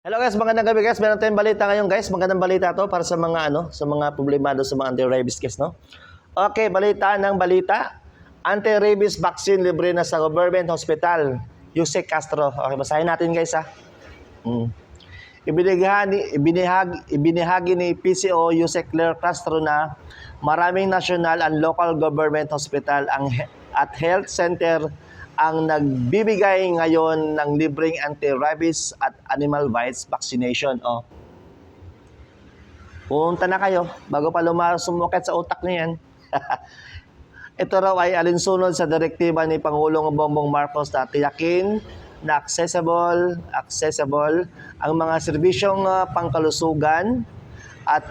Hello guys, magandang gabi guys. Meron tayong balita ngayon guys. Magandang balita to para sa mga ano, sa mga problemado sa mga anti-rabies guys, no? Okay, balita ng balita. Anti-rabies vaccine libre na sa government hospital. Yusek Castro. Okay, basahin natin guys ha. Mm. Ibinigani, ibinihag, ibinihagi ni PCO Yusek Claire Castro na maraming national and local government hospital ang at health center ang nagbibigay ngayon ng libreng anti-rabies at animal bites vaccination. Oh. Punta na kayo bago pa lumasumukit sa utak niyo yan. Ito raw ay alinsunod sa direktiba ni Pangulong Bongbong Marcos na tiyakin na accessible, accessible ang mga serbisyong ah, pangkalusugan at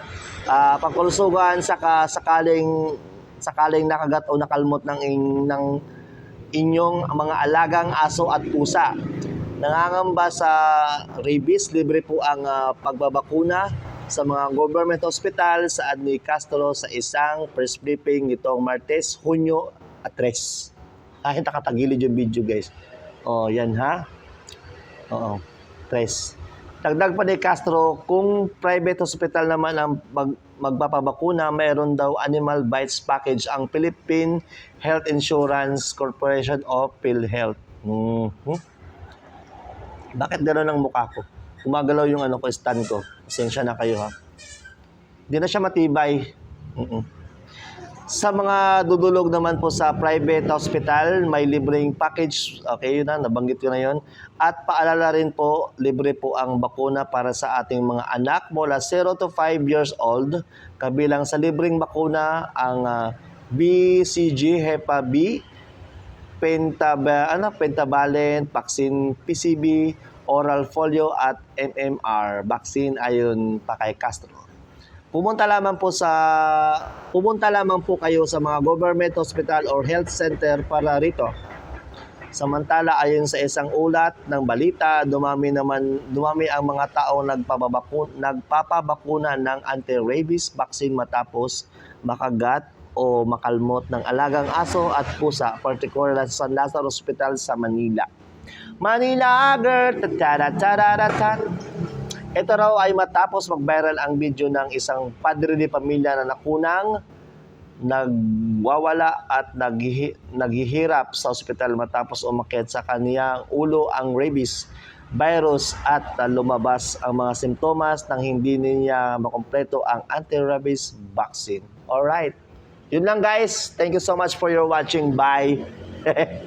ah, pangkalusugan saka sakaling sakaling nakagat o nakalmot ng ng inyong mga alagang aso at pusa. Nangangamba sa rabies, libre po ang ah, pagbabakuna sa mga government hospital sa ni Castro sa isang press briefing nitong Martes, Hunyo at 3. Kahit nakatagilid yung video guys. Oh, yan ha. Oo. 3. Dagdag pa ni Castro, kung private hospital naman ang mag, magpapabakuna, mayroon daw animal bites package ang Philippine Health Insurance Corporation o PhilHealth. Mhm. Bakit gano'n ang mukha ko? Gumagalaw yung ano ko, stand ko. Pasensya na kayo ha. Hindi na siya matibay. Mm-mm. Sa mga dudulog naman po sa private hospital, may libreng package. Okay, yun na, nabanggit ko na yun. At paalala rin po, libre po ang bakuna para sa ating mga anak mula 0 to 5 years old. Kabilang sa libreng bakuna ang ah, BCG, Hepa B, pentaba, ano, pentavalent, vaccine PCB, oral folio at MMR vaccine ayon pa kay Castro. Pumunta lamang po sa pumunta lamang po kayo sa mga government hospital or health center para rito. Samantala ayon sa isang ulat ng balita, dumami naman dumami ang mga tao nagpapabakuna, nagpapabakuna ng anti-rabies vaccine matapos makagat o makalmot ng alagang aso at pusa, particular sa San Lazaro Hospital sa Manila. Manila girl, tataratataratan. Ito raw ay matapos mag-viral ang video ng isang padre de pamilya na nakunang nagwawala at naghihi- naghihirap sa ospital matapos umakyat sa kaniyang ulo ang rabies virus at lumabas ang mga simptomas nang hindi niya makompleto ang anti-rabies vaccine. Alright. Yun lang guys. Thank you so much for your watching. Bye.